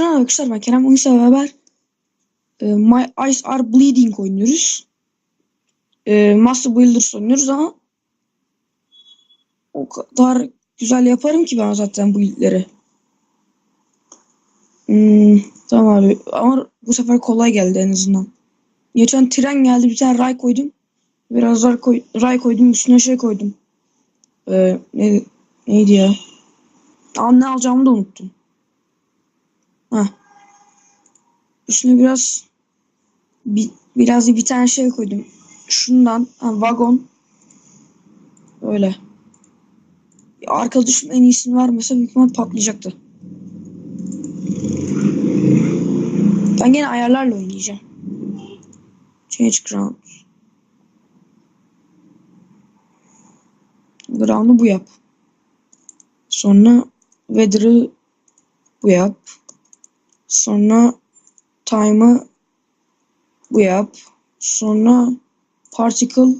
Şu an arkadaşlar ben Kerem Uyus'la beraber e, My Eyes Are Bleeding oynuyoruz. E, Master Builders oynuyoruz ama o kadar güzel yaparım ki ben zaten bu build'leri. Hmm, tamam abi ama bu sefer kolay geldi en azından. Geçen tren geldi bir tane ray koydum. Biraz ray, koy, ray koydum üstüne şey koydum. Ee, ne, neydi ya? Aa, ne alacağımı da unuttum. Heh. Üstüne biraz bir, biraz bir tane şey koydum. Şundan ha, vagon. Öyle. Arkadaşım en iyisini vermese büyük ihtimal patlayacaktı. Ben gene ayarlarla oynayacağım. Change ground. Ground'u bu yap. Sonra weather'ı bu yap. Sonra time'ı bu yap. Sonra particle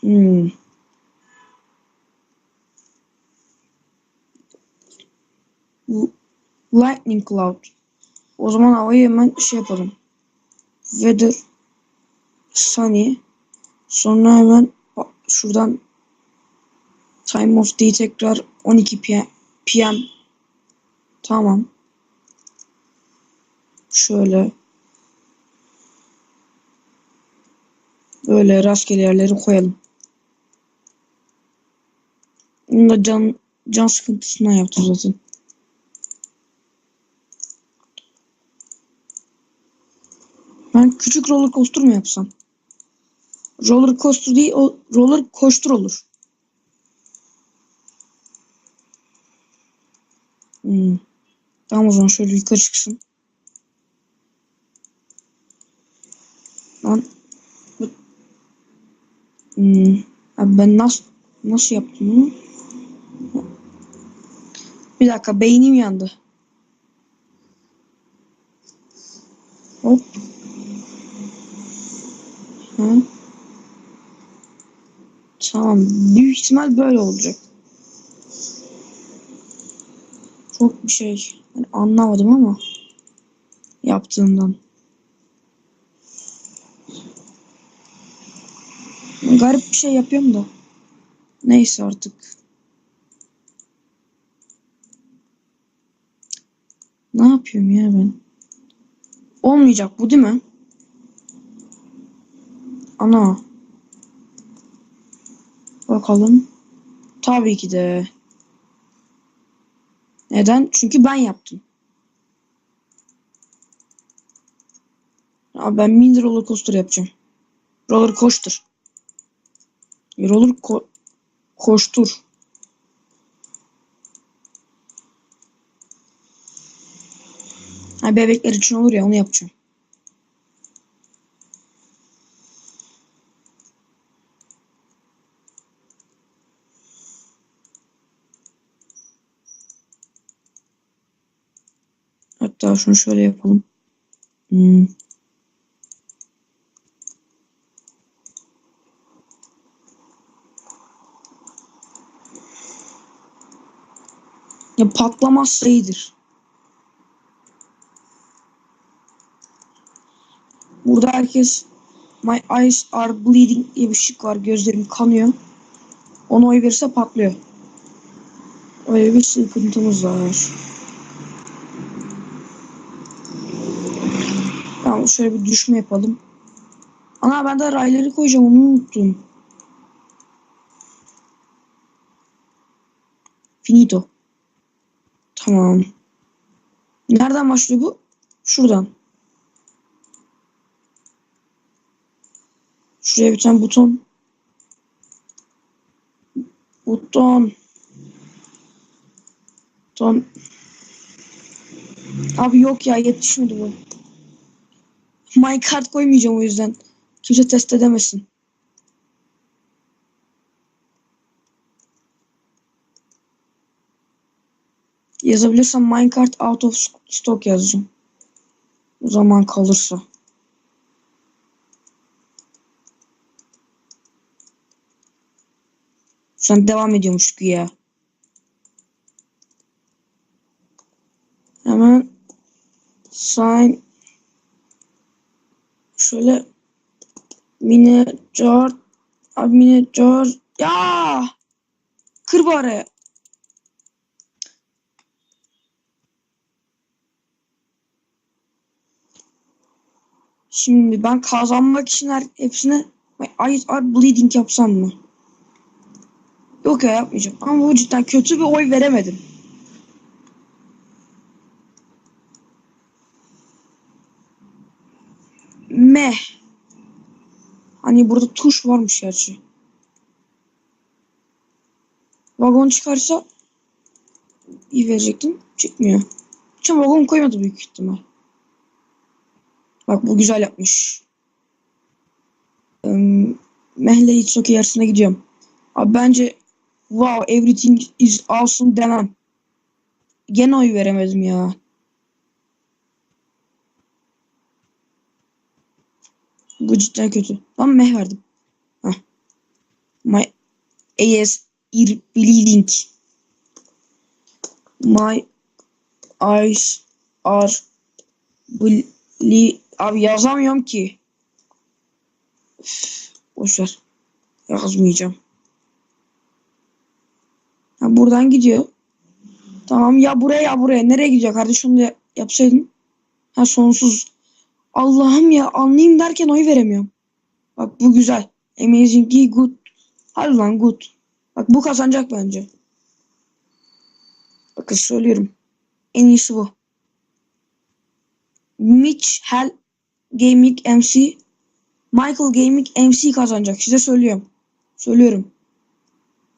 hmm. Lightning cloud. O zaman havayı hemen şey yapalım. Weather sunny. Sonra hemen şuradan time of day tekrar 12 PM. PM. Tamam. Şöyle. Böyle rastgele yerleri koyalım. Bunu da can, can sıkıntısından yaptım zaten. Ben küçük roller coaster mu yapsam? Roller coaster değil, o roller coaster olur. Hmm. Tamam o zaman şöyle yukarı çıksın. Lan. Hmm. Ben nasıl nasıl yaptım bunu? Bir dakika beynim yandı. Hop. Hı. Tamam. Büyük ihtimal böyle olacak. Çok bir şey yani anlamadım ama yaptığımdan. Garip bir şey yapıyorum da. Neyse artık. Ne yapıyorum ya ben? Olmayacak bu değil mi? Ana. Bakalım. Tabii ki de. Neden? Çünkü ben yaptım. Abi ben mini roller coaster yapacağım. Roller coaster. Roller ko koştur. Ha bebekler için olur ya onu yapacağım. Hatta şunu şöyle yapalım. Hmm. Ya patlamazsa iyidir. Burada herkes My eyes are bleeding diye bir şık var. Gözlerim kanıyor. Onu oy verirse patlıyor. Öyle bir sıkıntımız var. Tamam şöyle bir düşme yapalım. Ana ben de rayları koyacağım onu unuttum. Finito. Tamam. Nereden başlıyor bu? Şuradan. Şuraya bir tane buton. Buton. Buton. Abi yok ya yetişmedi bu. Minecart koymayacağım o yüzden. Kimse test edemesin. Yazabilirsem minecart out of stock yazacağım. O zaman kalırsa. Sen devam ediyormuş güya. Hemen sign şöyle miniature abi miniature ya kır bari Şimdi ben kazanmak için her, hepsine are bleeding yapsam mı? Yok ya yapmayacağım. Ama bu cidden kötü bir oy veremedim. Meh. Hani burada tuş varmış gerçi. Vagon çıkarsa iyi verecektim. Çıkmıyor. Çünkü vagon koymadı büyük ihtimal. Bak bu güzel yapmış. Um, Mehle It's Okay yarısına gidiyorum. Abi bence wow everything is awesome demem. Gene oy veremedim ya. Bu cidden kötü. Tam meh verdim. Heh. My AS ear bleeding. My eyes are ble Abi yazamıyorum ki. Üf, boşver. Yazmayacağım. Ha, buradan gidiyor. Tamam ya buraya ya buraya. Nereye gidiyor kardeşim onu da yapsaydın. Ha sonsuz. Allah'ım ya anlayayım derken oy veremiyorum. Bak bu güzel. Amazingly good. Hadi lan good. Bak bu kazanacak bence. Bakın söylüyorum. En iyisi bu. Mitch Hell Gaming MC Michael Gaming MC kazanacak. Size söylüyorum. Söylüyorum.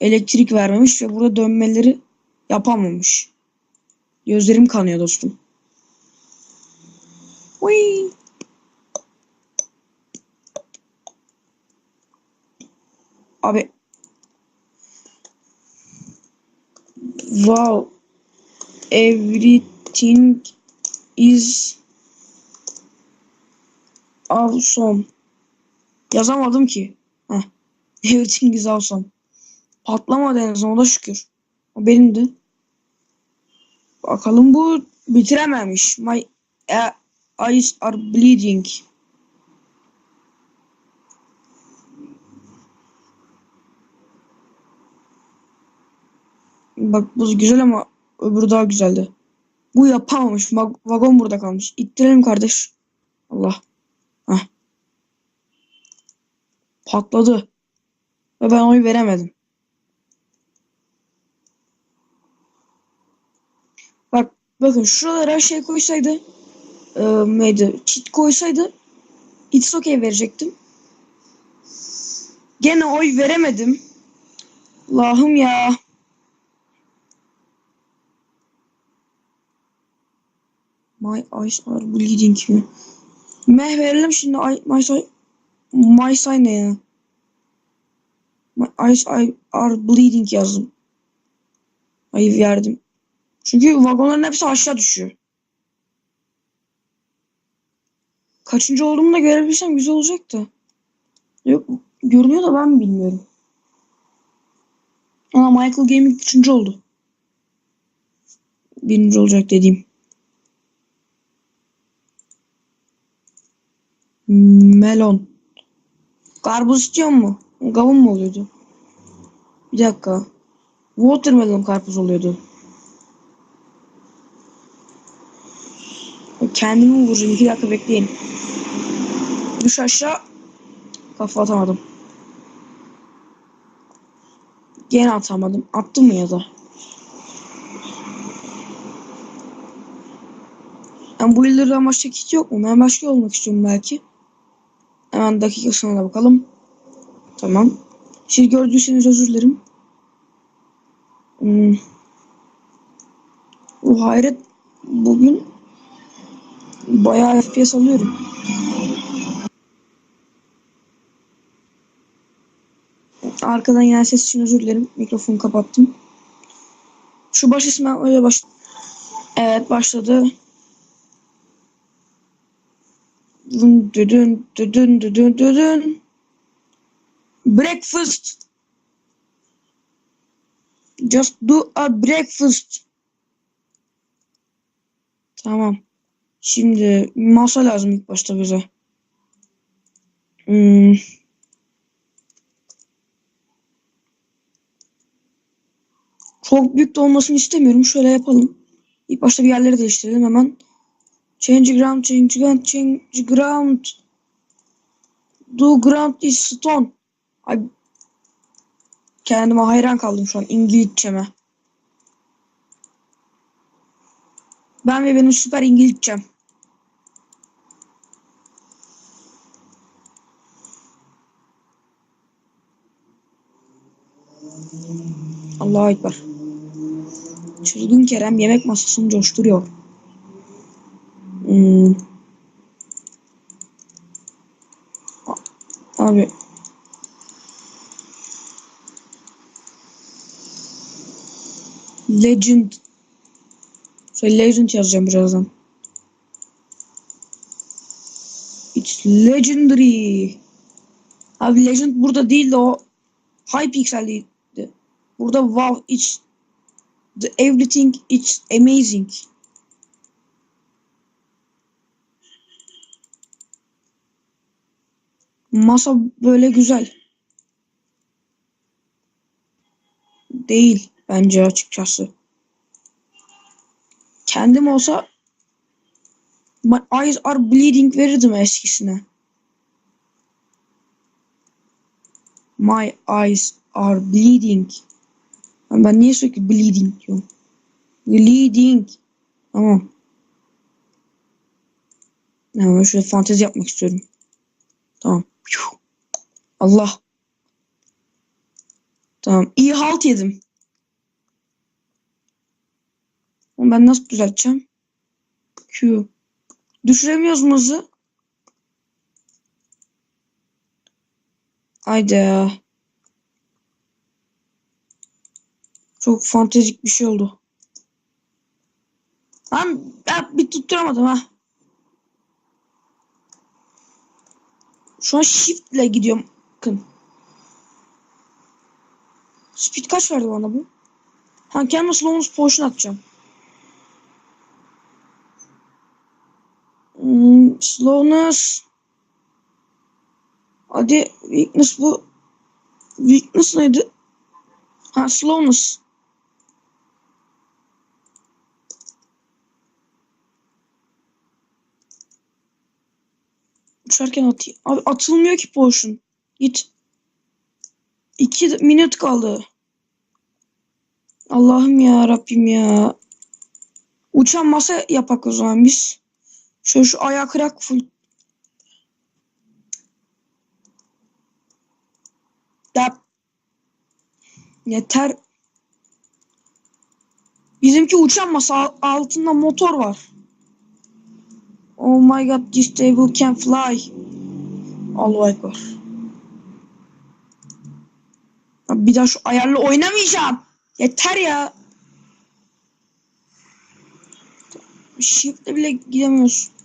Elektrik vermemiş ve burada dönmeleri yapamamış. Gözlerim kanıyor dostum. Uy. Abi. Wow. Everything is awesome. Yazamadım ki. Heh. Everything is awesome. Patlamadı en azından o da şükür. O benim de. Bakalım bu bitirememiş. My eyes are bleeding. Bak bu güzel ama öbürü daha güzeldi. Bu yapamamış. Vag- vagon burada kalmış. İttirelim kardeş. Allah. Heh. Patladı. Ve ben oy veremedim. Bak bakın şuralara şey koysaydı e, neydi? Cheat koysaydı It's okay verecektim. Gene oy veremedim. Allah'ım ya. My eyes are bleeding? Meh verelim şimdi. Ay, my, say, my say ne ya? My eyes are bleeding yazdım. Ayı verdim. Çünkü vagonların hepsi aşağı düşüyor. Kaçıncı olduğumu da görebilsem güzel olacak da. Yok görünüyor da ben bilmiyorum. Ama Michael Gaming üçüncü oldu. Birinci olacak dediğim. Melon. Karpuz istiyor mu? Kavun mu oluyordu? Bir dakika. Watermelon karpuz oluyordu. Kendimi vuracağım. İki dakika bekleyin. Düş aşağı. Kafa atamadım. Gene atamadım. Attım mı ya da? Ben bu yıllardan başka kit yok mu? Ben başka olmak istiyorum belki. Hemen dakikasına da bakalım. Tamam. Siz gördüyseniz özür dilerim. Hmm. Bu hayret bugün bayağı FPS alıyorum. Arkadan gelen ses için özür dilerim. Mikrofonu kapattım. Şu baş ismi öyle baş... Evet başladı. Dün düdün düdün düdün düdün. Breakfast. Just do a breakfast. Tamam. Şimdi masa lazım ilk başta bize. Hmm. Çok büyük de olmasını istemiyorum. Şöyle yapalım. İlk başta bir yerleri değiştirelim hemen. Change ground, change ground, change ground. Do ground is stone. Ay, kendime hayran kaldım şu an İngilizceme. Ben ve benim süper İngilizcem. Allahu Ekber. Çılgın Kerem yemek masasını coşturuyor. Hmm. Abi. Legend. Şöyle Legend yazacağım birazdan. It's legendary. Abi Legend burada değil de o Hypixel'deydi. Burada wow it's the everything it's amazing. Masa böyle güzel. Değil bence açıkçası. Kendim olsa my eyes are bleeding verirdim eskisine. My eyes are bleeding. Lan Ben niye sürekli bleeding diyorum? Bleeding. Tamam. Hemen şöyle fantezi yapmak istiyorum. Tamam. Allah. Tamam. İyi halt yedim. Onu ben nasıl düzelteceğim? Q. Düşüremiyoruz mu hızı? Hayda. Çok fantezik bir şey oldu. Lan ben bir tutturamadım ha. Şu an shift ile gidiyorum. Bakın. Speed kaç verdi bana bu? Ha kendime slowness potion atacağım. Hmm, slowness. Hadi weakness bu. Weakness neydi? Ha slowness. Uçarken atayım. Abi atılmıyor ki potion. Git. İki minut kaldı. Allah'ım ya Rabbim ya. Uçan masa yapak o zaman biz. Şöyle şu ayağı kırak full. Ya. Yeter. Bizimki uçan masa altında motor var. Oh my god this table can fly. Allahu Ekber. Bir daha şu ayarla oynamayacağım. Yeter ya. Shift'le bile gidemiyoruz.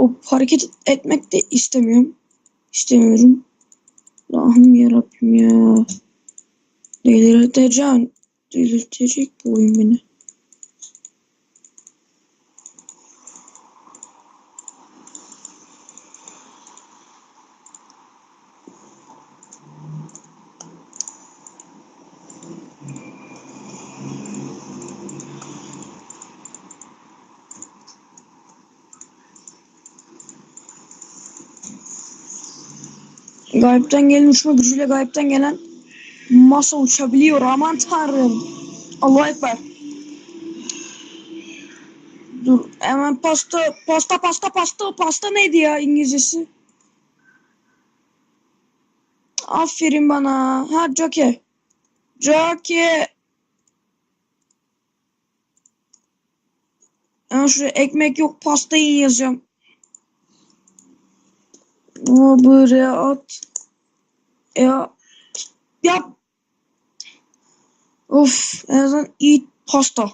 O hareket etmek de istemiyorum. İstemiyorum. Allah'ım yarabbim ya. Delirteceğim. Delirtecek bu oyun beni. Gayipten gelen uçma gücüyle gayipten gelen masa uçabiliyor. Aman tanrım. Allahu Ekber. Dur hemen pasta pasta pasta pasta pasta neydi ya İngilizcesi? Aferin bana. Ha jockey. Jockey. Hemen şuraya ekmek yok pasta yiyin yazacağım. Buraya at. Ya. Yap. Of. En azından eat pasta.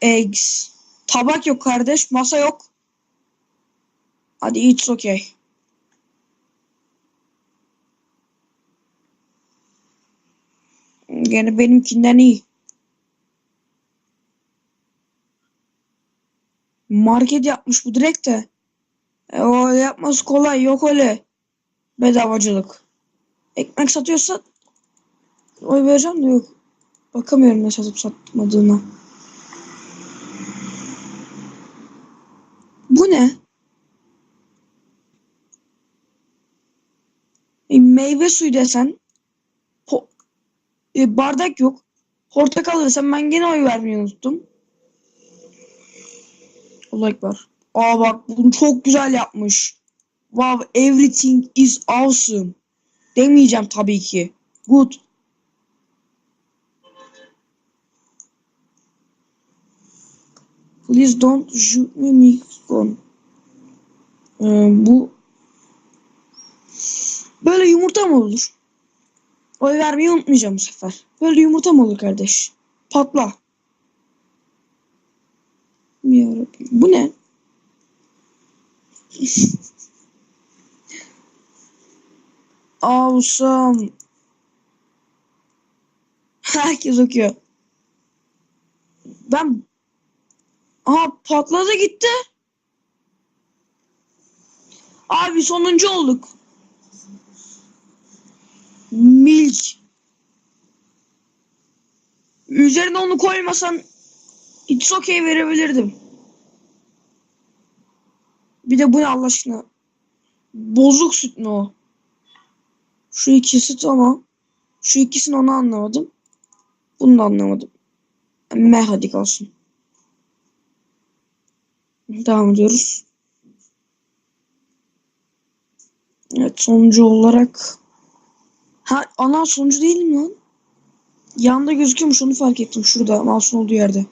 Eggs. Tabak yok kardeş. Masa yok. Hadi it's okay. Gene benimkinden iyi. Market yapmış bu direkt de. E, o yapması kolay. Yok öyle. Bedavacılık. Ekmek satıyorsa oy vereceğim de yok. Bakamıyorum ne satıp satmadığına. Bu ne? E, meyve suyu desen po- e, bardak yok. Portakal desem ben gene oy vermeyi unuttum. Allah ekber. Aa bak bunu çok güzel yapmış. Wow, everything is awesome. Demeyeceğim tabii ki. Good. Please don't shoot me, Mikron. Ee, bu böyle yumurta mı olur? Oy vermeyi unutmayacağım bu sefer. Böyle yumurta mı olur kardeş? Patla. Yarabbim. Bu ne? Awesome. Herkes okuyor. Ben Aha patladı gitti. Abi sonuncu olduk. Milk. Üzerine onu koymasan it's okay verebilirdim. Bir de bu ne Allah aşkına? Bozuk süt mü o? Şu ikisi tamam. Şu ikisini onu anlamadım. Bunu da anlamadım. Meh hadi kalsın. Devam ediyoruz. Evet sonucu olarak Ha ana sonucu değil mi lan? Yanda gözüküyormuş onu fark ettim şurada mouse'un olduğu yerde.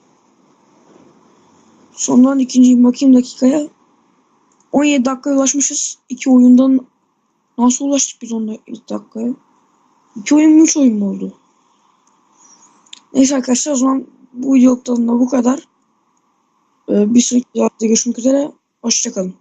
Sondan ikinciyim bakayım dakikaya. 17 dakikaya ulaşmışız. İki oyundan nasıl ulaştık biz 10 dakikaya? İki oyun mu üç oyun mu oldu? Neyse arkadaşlar o zaman bu videodan da bu kadar. Ee, bir sonraki videoda görüşmek üzere. Hoşçakalın.